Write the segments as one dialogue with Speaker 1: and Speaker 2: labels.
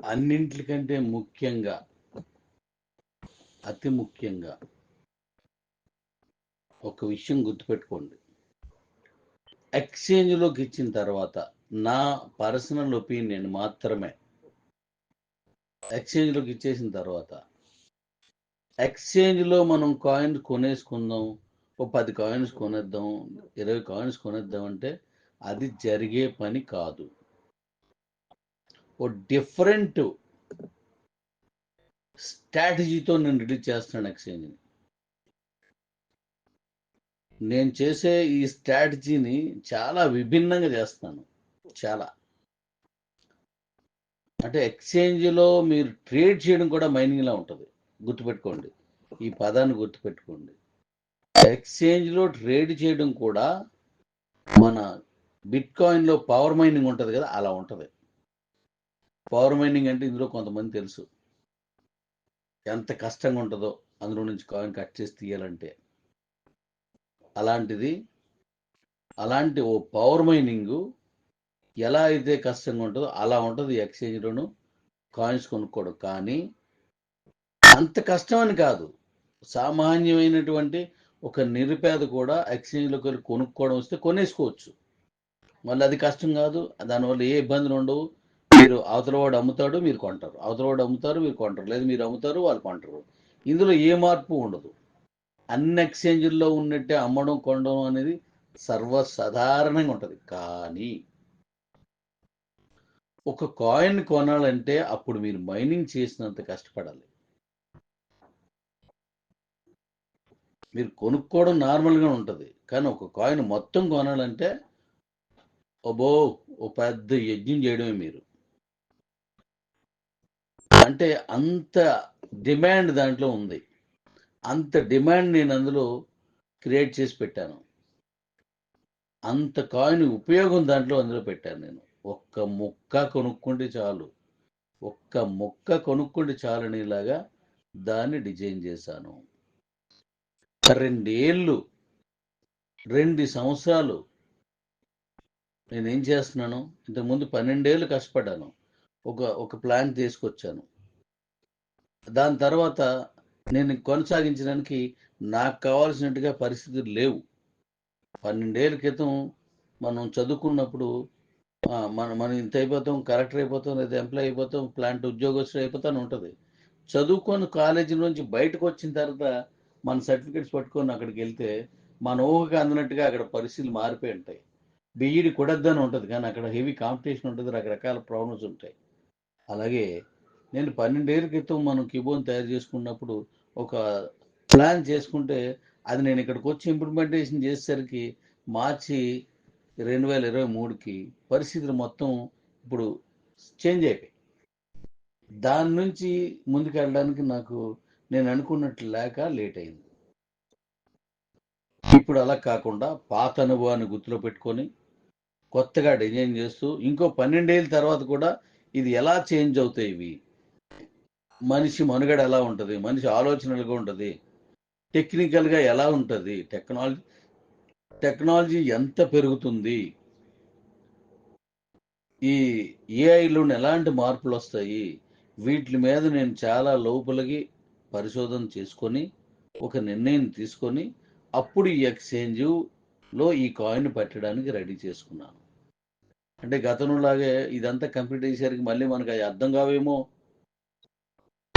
Speaker 1: అన్నింటికంటే ముఖ్యంగా అతి ముఖ్యంగా ఒక విషయం గుర్తుపెట్టుకోండి. ఎక్స్చేంజ్లోకి ఇచ్చిన తర్వాత నా పర్సనల్ ఒపీనియన్ మాత్రమే. ఎక్స్చేంజ్లోకి ఇచ్చేసిన తర్వాత ఎక్స్చేంజ్లో మనం కాయిన్స్ కొనేసుకుందాం ఓ పది కాయిన్స్ కొనేద్దాం ఇరవై కాయిన్స్ కొనేద్దాం అంటే అది జరిగే పని కాదు. ఓ డిఫరెంట్ స్ట్రాటజీతో నేను రిలీజ్ చేస్తున్నాను ఎక్స్చేంజ్ని. నేను చేసే ఈ స్ట్రాటజీని చాలా విభిన్నంగా చేస్తాను. చాలా. అంటే ఎక్స్చేంజ్లో మీరు ట్రేడ్ చేయడం కూడా మైనింగ్లా ఉంటుంది. గుర్తుపెట్టుకోండి. ఈ పదాన్ని గుర్తుపెట్టుకోండి. ఎక్స్చేంజ్లో ట్రేడ్ చేయడం కూడా మన బిట్ కాయిన్లో పవర్ మైనింగ్ ఉంటుంది కదా అలా ఉంటుంది. పవర్ మైనింగ్ అంటే ఇందులో కొంతమంది తెలుసు. ఎంత కష్టంగా ఉంటుందో అందులో నుంచి కాయిన్ కట్ చేసి తీయాలంటే. అలాంటిది అలాంటి ఓ పవర్ మైనింగ్ ఎలా అయితే కష్టంగా ఉంటుందో అలా ఉంటుంది ఎక్స్చేంజ్లోను కాయిన్స్ కొనుక్కోవడం. కానీ అంత కష్టం అని కాదు. సామాన్యమైనటువంటి ఒక నిరుపేద కూడా ఎక్స్చేంజ్లోకి వెళ్ళి కొనుక్కోవడం వస్తే కొనేసుకోవచ్చు. మళ్ళీ అది కష్టం కాదు. దానివల్ల ఏ ఇబ్బందులు ఉండవు. మీరు అవతల వాడు అమ్ముతాడు మీరు కొంటారు. అవతల వాడు అమ్ముతారు మీరు కొంటారు. లేదు మీరు అమ్ముతారు వాళ్ళు కొంటారు. ఇందులో ఏ మార్పు ఉండదు. అన్ని ఎక్స్చేంజ్ల్లో ఉన్నట్టే అమ్మడం కొనడం అనేది సర్వసాధారణంగా ఉంటుంది. కానీ ఒక కాయిన్ కొనాలంటే అప్పుడు మీరు మైనింగ్ చేసినంత కష్టపడాలి. మీరు కొనుక్కోవడం నార్మల్గా ఉంటుంది. కానీ ఒక కాయిన్ మొత్తం కొనాలంటే ఓబో ఓ పెద్ద యజ్ఞం చేయడమే మీరు. అంటే అంత డిమాండ్ దాంట్లో ఉంది. అంత డిమాండ్ నేను అందులో క్రియేట్ చేసి పెట్టాను. అంత కాయిన్ ఉపయోగం దాంట్లో అందులో పెట్టాను నేను. ఒక్క ముక్క కొనుక్కుంటే చాలు. ఒక్క ముక్క కొనుక్కుంటే చాలనేలాగా దాన్ని డిజైన్ చేశాను. రెండేళ్ళు రెండు సంవత్సరాలు నేనేం చేస్తున్నాను ఇంతకుముందు పన్నెండేళ్ళు కష్టపడ్డాను. ఒక ఒక ప్లాన్ తీసుకొచ్చాను. దాని తర్వాత నేను కొనసాగించడానికి నాకు కావాల్సినట్టుగా పరిస్థితులు లేవు. పన్నెండేళ్ళ క్రితం మనం చదువుకున్నప్పుడు మన మనం ఇంత అయిపోతాం కలెక్టర్ అయిపోతాం లేదా ఎంప్లాయ్ అయిపోతాం ప్లాంట్ ఉద్యోగస్తులు అయిపోతాను ఉంటుంది. చదువుకొని కాలేజీ నుంచి బయటకు వచ్చిన తర్వాత మన సర్టిఫికెట్స్ పట్టుకొని అక్కడికి వెళ్తే మన ఊహకు అందినట్టుగా అక్కడ పరిస్థితులు మారిపోయి ఉంటాయి. బీఈడి కొడద్దని ఉంటుంది కానీ అక్కడ హెవీ కాంపిటీషన్ ఉంటుంది రకరకాల ప్రాబ్లమ్స్ ఉంటాయి. అలాగే నేను పన్నెండేళ్ళ క్రితం మనం కిబోన్ తయారు చేసుకున్నప్పుడు ఒక ప్లాన్ చేసుకుంటే అది నేను ఇక్కడికి వచ్చి ఇంప్లిమెంటేషన్ చేసేసరికి మార్చి రెండు వేల ఇరవై మూడుకి పరిస్థితులు మొత్తం ఇప్పుడు చేంజ్ అయిపోయాయి. దాని నుంచి ముందుకు వెళ్ళడానికి నాకు నేను అనుకున్నట్లు లేక లేట్ అయింది. ఇప్పుడు అలా కాకుండా పాత అనుభవాన్ని గుర్తులో పెట్టుకొని కొత్తగా డిజైన్ చేస్తూ ఇంకో పన్నెండేళ్ళ తర్వాత కూడా ఇది ఎలా చేంజ్ అవుతాయి ఇవి? మనిషి మనుగడ ఎలా ఉంటుంది? మనిషి ఆలోచనలుగా ఉంటుంది. టెక్నికల్గా ఎలా ఉంటుంది? టెక్నాలజీ టెక్నాలజీ ఎంత పెరుగుతుంది? ఈ ఏఐలో ఎలాంటి మార్పులు వస్తాయి? వీటి మీద నేను చాలా లోపలికి పరిశోధన చేసుకొని ఒక నిర్ణయం తీసుకొని అప్పుడు ఈ ఎక్స్చేంజ్లో ఈ కాయిన్ పెట్టడానికి రెడీ చేసుకున్నాను. అంటే గతంలాగే ఇదంతా కంప్లీట్ అయ్యేసరికి మళ్ళీ మనకు అది అర్థం కావేమో?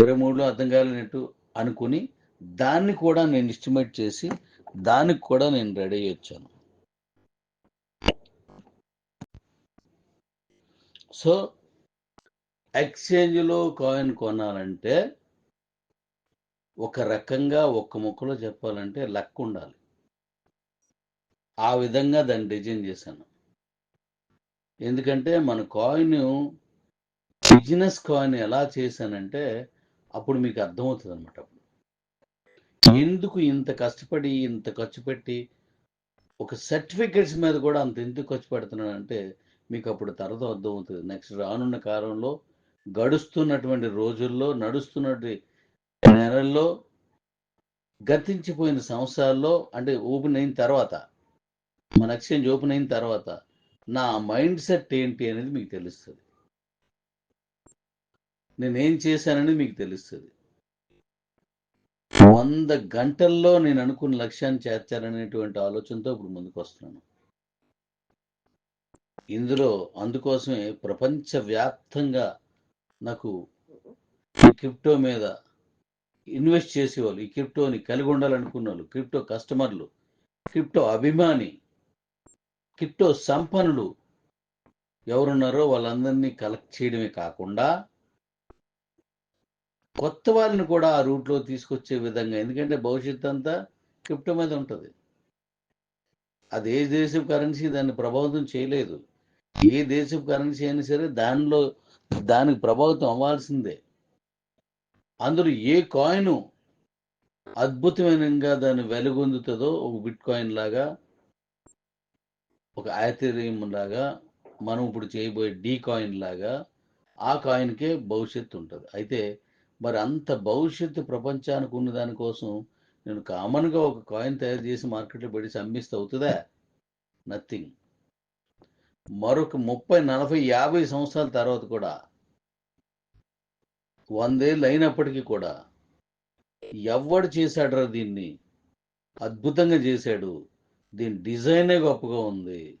Speaker 1: ఇరవై మూడులో అర్థం కాలేనట్టు అనుకుని దాన్ని కూడా నేను ఎస్టిమేట్ చేసి దానికి కూడా నేను రెడీ అయ్యి వచ్చాను. సో ఎక్స్చేంజ్లో కాయిన్ కొనాలంటే ఒక రకంగా ఒక్క ముక్కలో చెప్పాలంటే లక్ ఉండాలి. ఆ విధంగా దాన్ని డిజైన్ చేశాను. ఎందుకంటే మన కాయిన్ బిజినెస్ కాయిన్ ఎలా చేశానంటే అప్పుడు మీకు అర్థమవుతుంది అనమాట ఎందుకు ఇంత కష్టపడి ఇంత ఖర్చు పెట్టి ఒక సర్టిఫికెట్స్ మీద కూడా అంత ఎందుకు ఖర్చు పెడుతున్నానంటే మీకు అప్పుడు తర్వాత అర్థమవుతుంది. నెక్స్ట్ రానున్న కాలంలో గడుస్తున్నటువంటి రోజుల్లో నడుస్తున్నటువంటి నెలల్లో గతించిపోయిన సంవత్సరాల్లో అంటే ఓపెన్ అయిన తర్వాత మన ఎక్స్చేంజ్ ఓపెన్ అయిన తర్వాత నా మైండ్ సెట్ ఏంటి అనేది మీకు తెలుస్తుంది. నేనేం చేశానని మీకు తెలుస్తుంది. వంద గంటల్లో నేను అనుకున్న లక్ష్యాన్ని చేర్చాలనేటువంటి ఆలోచనతో ఇప్పుడు ముందుకు వస్తున్నాను ఇందులో అందుకోసమే ప్రపంచవ్యాప్తంగా నాకు ఈ క్రిప్టో మీద ఇన్వెస్ట్ చేసేవాళ్ళు ఈ క్రిప్టోని కలిగి ఉండాలనుకున్న వాళ్ళు క్రిప్టో కస్టమర్లు క్రిప్టో అభిమాని క్రిప్టో సంపన్నులు ఎవరున్నారో వాళ్ళందరినీ కలెక్ట్ చేయడమే కాకుండా కొత్త వారిని కూడా ఆ రూట్లో తీసుకొచ్చే విధంగా ఎందుకంటే భవిష్యత్తు అంతా క్రిప్టో మీద ఉంటుంది. అది ఏ దేశం కరెన్సీ దాన్ని ప్రభావితం చేయలేదు. ఏ దేశం కరెన్సీ అయినా సరే దానిలో దానికి ప్రభావితం అవ్వాల్సిందే. అందులో ఏ కాయిన్ అద్భుతమైనగా దాన్ని వెలుగొందుతుందో ఒక బిట్ కాయిన్ లాగా ఒక ఆథెరియం లాగా మనం ఇప్పుడు చేయబోయే డీ కాయిన్ లాగా ఆ కాయిన్కే భవిష్యత్తు ఉంటుంది. అయితే మరి అంత భవిష్యత్తు ప్రపంచానికి ఉన్న దానికోసం నేను కామన్గా ఒక కాయిన్ తయారు చేసి మార్కెట్లో పెట్టి అమ్మిస్తే అవుతుందా? నథింగ్ మరొక ముప్పై నలభై యాభై సంవత్సరాల తర్వాత కూడా వందేళ్ళు అయినప్పటికీ కూడా ఎవడు చేశాడరా దీన్ని? అద్భుతంగా చేశాడు. దీని డిజైనే గొప్పగా ఉంది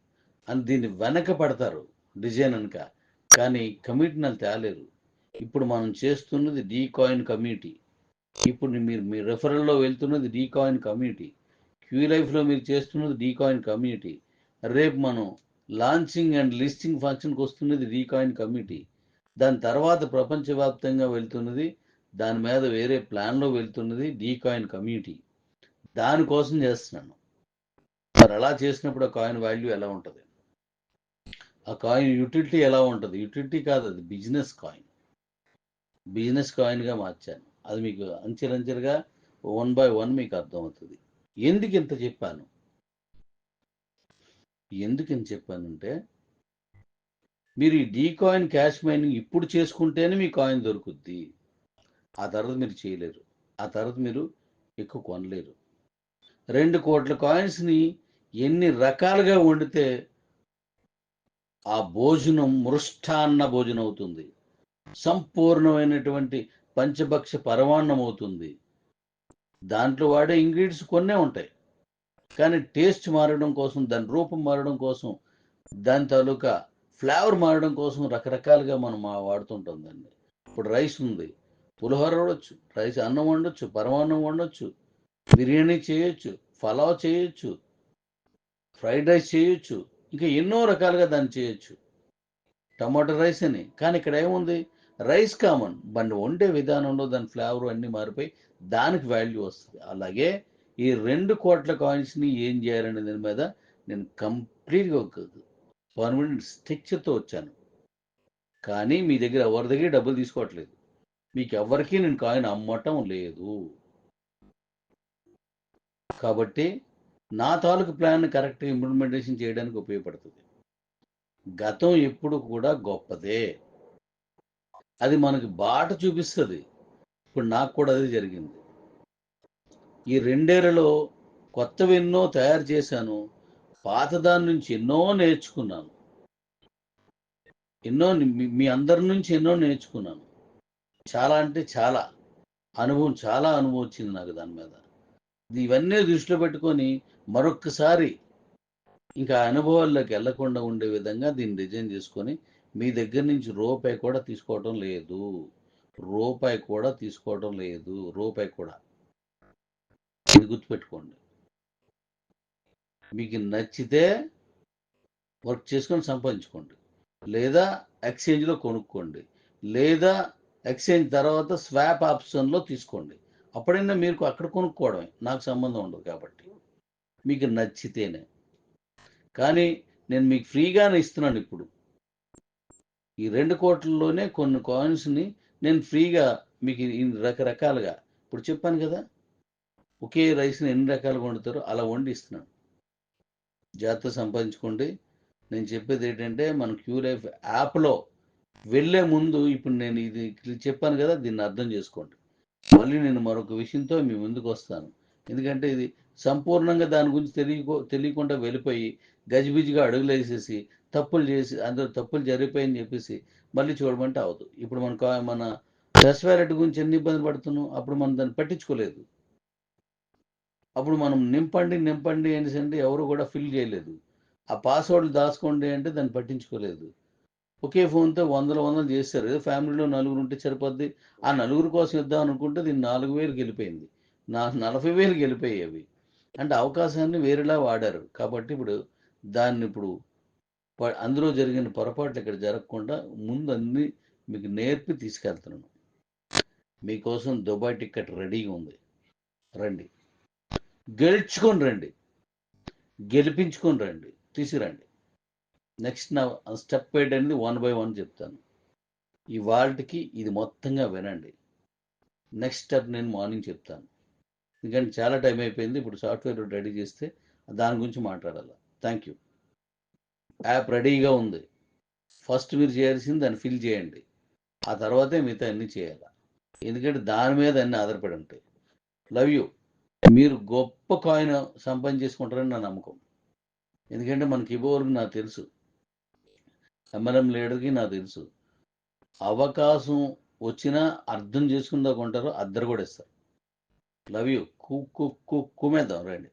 Speaker 1: అని దీన్ని వెనక పడతారు డిజైన్ అనక కానీ కమిటీని తేలేరు ఇప్పుడు మనం చేస్తున్నది డీ కాయిన్ కమ్యూనిటీ. ఇప్పుడు మీరు మీ రెఫరల్లో వెళ్తున్నది డీ కాయిన్ కమ్యూనిటీ. క్యూ లైఫ్లో మీరు చేస్తున్నది డీ కాయిన్ కమ్యూనిటీ. రేపు మనం లాంచింగ్ అండ్ లిస్టింగ్ ఫంక్షన్కి వస్తున్నది డీ కాయిన్ కమ్యూనిటీ. దాని తర్వాత ప్రపంచవ్యాప్తంగా వెళ్తున్నది దాని మీద వేరే ప్లాన్లో వెళ్తున్నది డీ కాయిన్ కమ్యూనిటీ. దానికోసం చేస్తున్నాను. మరి అలా చేసినప్పుడు ఆ కాయిన్ వాల్యూ ఎలా ఉంటుంది? ఆ కాయిన్ యూటిలిటీ ఎలా ఉంటుంది? యూటిలిటీ కాదు అది బిజినెస్ కాయిన్. బిజినెస్ కాయిన్గా మార్చాను. అది మీకు అంచెలంచెలుగా వన్ బై వన్ మీకు అర్థమవుతుంది. ఎందుకు ఇంత చెప్పాను? ఎందుకు ఇంత చెప్పానంటే మీరు ఈ డీ కాయిన్ క్యాష్ మైనింగ్ ఇప్పుడు చేసుకుంటేనే మీ కాయిన్ దొరుకుద్ది. ఆ తర్వాత మీరు చేయలేరు. ఆ తర్వాత మీరు ఎక్కువ కొనలేరు. రెండు కోట్ల కాయిన్స్ని ఎన్ని రకాలుగా వండితే ఆ భోజనం మృష్టాన్న భోజనం అవుతుంది. సంపూర్ణమైనటువంటి పంచభక్ష పరమాన్నం అవుతుంది దాంట్లో వాడే ఇంగ్రీడియంట్స్ కొన్నే ఉంటాయి. కానీ టేస్ట్ మారడం కోసం దాని రూపం మారడం కోసం దాని తాలూకా ఫ్లేవర్ మారడం కోసం రకరకాలుగా మనం వాడుతుంటాం దాన్ని. ఇప్పుడు రైస్ ఉంది. పులిహోర వండొచ్చు రైస్ అన్నం వండొచ్చు పరమాన్నం వండొచ్చు బిర్యానీ చేయొచ్చు ఫలావ్ చేయొచ్చు ఫ్రైడ్ రైస్ చేయొచ్చు ఇంకా ఎన్నో రకాలుగా దాన్ని చేయొచ్చు. టమాటో రైస్ అని. కానీ ఇక్కడ ఏముంది? రైస్ కామన్ బండి వండే విధానంలో దాని ఫ్లేవర్ అన్నీ మారిపోయి దానికి వాల్యూ వస్తుంది. అలాగే ఈ రెండు కోట్ల కాయిన్స్ని ఏం చేయాలనే దాని మీద నేను కంప్లీట్గా ఒక పర్మనెంట్ స్ట్రక్చర్తో వచ్చాను. కానీ మీ దగ్గర ఎవరి దగ్గర డబ్బులు తీసుకోవట్లేదు. మీకు ఎవరికీ నేను కాయిన్ అమ్మటం లేదు. కాబట్టి నా తాలూకు ప్లాన్ కరెక్ట్గా ఇంప్లిమెంటేషన్ చేయడానికి ఉపయోగపడుతుంది. గతం ఎప్పుడు కూడా గొప్పదే. అది మనకి బాట చూపిస్తుంది. ఇప్పుడు నాకు కూడా అది జరిగింది. ఈ రెండేళ్ళలో కొత్తవి ఎన్నో తయారు చేశాను. పాతదాని నుంచి ఎన్నో నేర్చుకున్నాను. ఎన్నో మీ- అందరి నుంచి ఎన్నో నేర్చుకున్నాను. చాలా అంటే చాలా. అనుభవం చాలా అనుభవం వచ్చింది నాకు దాని మీద. ఇవన్నీ దృష్టిలో పెట్టుకొని మరొక్కసారి ఇంకా ఆ అనుభవాల్లోకి వెళ్ళకుండా ఉండే విధంగా దీన్ని డిజైన్ చేసుకొని మీ దగ్గర నుంచి రూపాయి కూడా తీసుకోవటం లేదు. రూపాయి కూడా తీసుకోవటం లేదు. రూపాయి కూడా. ఇది గుర్తుపెట్టుకోండి. మీకు నచ్చితే వర్క్ చేసుకొని సంపాదించుకోండి. లేదా ఎక్స్చేంజ్లో కొనుక్కోండి. లేదా ఎక్స్చేంజ్ తర్వాత స్వాప్ ఆప్షన్లో తీసుకోండి. అప్పుడైనా మీరు అక్కడ కొనుక్కోవడమే. నాకు సంబంధం ఉండదు కాబట్టి. మీకు నచ్చితేనే. కానీ నేను మీకు ఫ్రీగానే ఇస్తున్నాను ఇప్పుడు. ఈ రెండు కోట్లలోనే కొన్ని కాయిన్స్ని నేను ఫ్రీగా మీకు ఇన్ని రకరకాలుగా. ఇప్పుడు చెప్పాను కదా ఒకే రైస్ని ఎన్ని రకాలుగా వండుతారో అలా వండి ఇస్తున్నాను జాగ్రత్త సంపాదించుకోండి. నేను చెప్పేది ఏంటంటే మన క్యూ లైఫ్ యాప్లో వెళ్ళే ముందు ఇప్పుడు నేను ఇది చెప్పాను కదా దీన్ని అర్థం చేసుకోండి. మళ్ళీ నేను మరొక విషయంతో మీ ముందుకు వస్తాను. ఎందుకంటే ఇది సంపూర్ణంగా దాని గురించి తెలియకో తెలియకుండా వెళ్ళిపోయి గజిబిజిగా అడుగులేసేసి తప్పులు చేసి అందరూ తప్పులు జరిగిపోయని చెప్పేసి మళ్ళీ చూడమంటే అవదు. ఇప్పుడు మన మన ప్రెస్ వ్యాలెట్ గురించి ఎన్ని ఇబ్బంది పడుతున్నాం అప్పుడు మనం దాన్ని పట్టించుకోలేదు. అప్పుడు మనం నింపండి నింపండి అనేసండి ఎవరు కూడా ఫిల్ చేయలేదు. ఆ పాస్వర్డ్లు దాచుకోండి అంటే దాన్ని పట్టించుకోలేదు. ఒకే ఫోన్తో వందల వందలు చేస్తారు. ఏదో ఫ్యామిలీలో నలుగురు ఉంటే సరిపోద్ది. ఆ నలుగురు కోసం ఇద్దాం అనుకుంటే దీన్ని నాలుగు వేలు గెలిపోయింది. నా నలభై వేలు గెలిపోయాయి అవి. అంటే అవకాశాన్ని వేరేలా వాడారు. కాబట్టి ఇప్పుడు దాన్ని ఇప్పుడు అందులో జరిగిన పొరపాట్లు ఇక్కడ జరగకుండా ముందు అన్ని మీకు నేర్పి తీసుకెళ్తున్నాను. మీకోసం దుబాయ్ టికెట్ రెడీగా ఉంది. రండి. గెలుచుకొని రండి. గెలిపించుకొని రండి. తీసుకురండి. నెక్స్ట్ నా స్టెప్ ఎయిట్ అనేది వన్ బై వన్ చెప్తాను. ఈ వాల్ట్కి ఇది మొత్తంగా వినండి. నెక్స్ట్ స్టెప్ నేను మార్నింగ్ చెప్తాను. ఎందుకంటే చాలా టైం అయిపోయింది. ఇప్పుడు సాఫ్ట్వేర్ రెడీ చేస్తే దాని గురించి మాట్లాడాలి. Thank you. యాప్ రెడీగా ఉంది. ఫస్ట్ మీరు చేయాల్సింది దాన్ని ఫిల్ చేయండి. ఆ తర్వాతే మిగతా అన్నీ చేయాలి? ఎందుకంటే దాని మీద అన్ని ఆధారపడి ఉంటాయి. Love you. మీరు గొప్ప కాయిన్ సంపాదించేసుకుంటారని నా నమ్మకం. ఎందుకంటే మనకి ఇవ్వవరకు నాకు తెలుసు. ఎంఎల్ఎం లీడర్కి నాకు తెలుసు. అవకాశం వచ్చినా అర్థం చేసుకుందా కొంటారో అద్దరు కూడా ఇస్తారు. Love you. కుక్కు కుక్కు మీద కుమేద్దాం రండి.